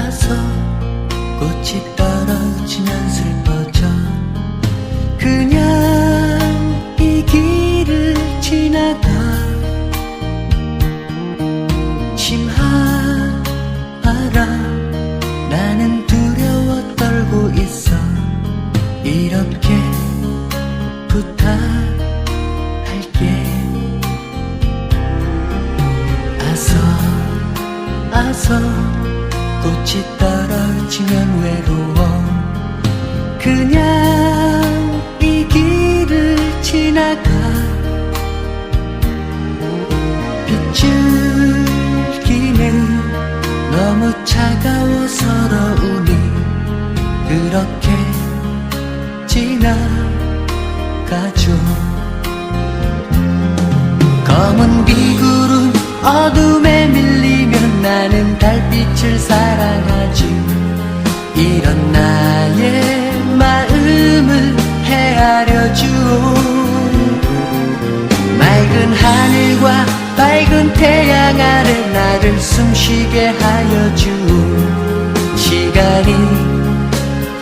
따라서 꽃이 떨어지면 슬퍼져. 그냥 이 길을 지나가. 심하라 나는 두려워 떨고 있어. 이렇게 부탁할게. 아서 아서. 꽃이 떨어지면 외로워. 그냥 이 길을 지나가. 빗줄기는 너무 차가워 서러우니 그렇게 지나가죠. 검은 비구름 어둠에 빛을 사랑하지. 이런 나의 마음을 헤아려 주오 맑은 하늘과 밝은 태양 아래 나를 숨쉬게 하여 주오 시간이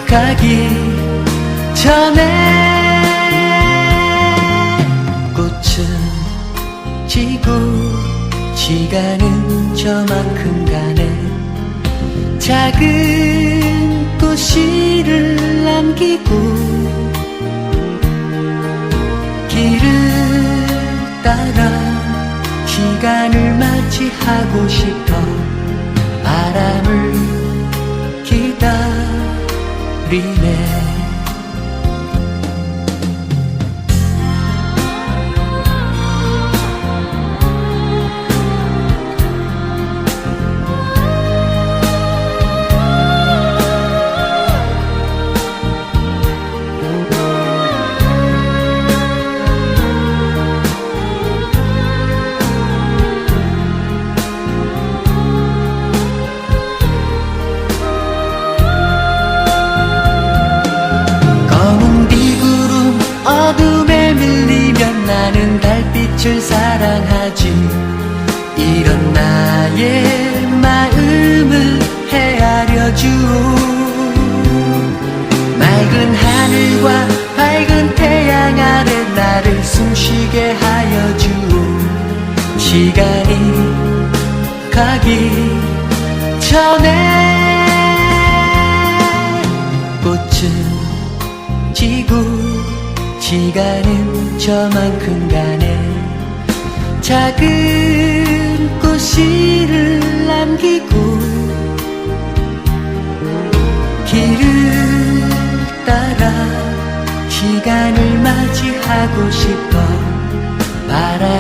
가기 전에 작은 꽃씨를 남기고 길을 따라 시간을 맞이하고 싶어 바람을 기다리네 빛을 사랑하지. 이런 나의 마음을 헤아려 주오 맑은 하늘과 밝은 태양 아래 나를 숨쉬게 하여 주오 시간이 가기 전에 꽃은 지고 시간은 저만큼 가네 작은 꽃씨를 남기고 길을 따라 시간을 맞이하고 싶어 바람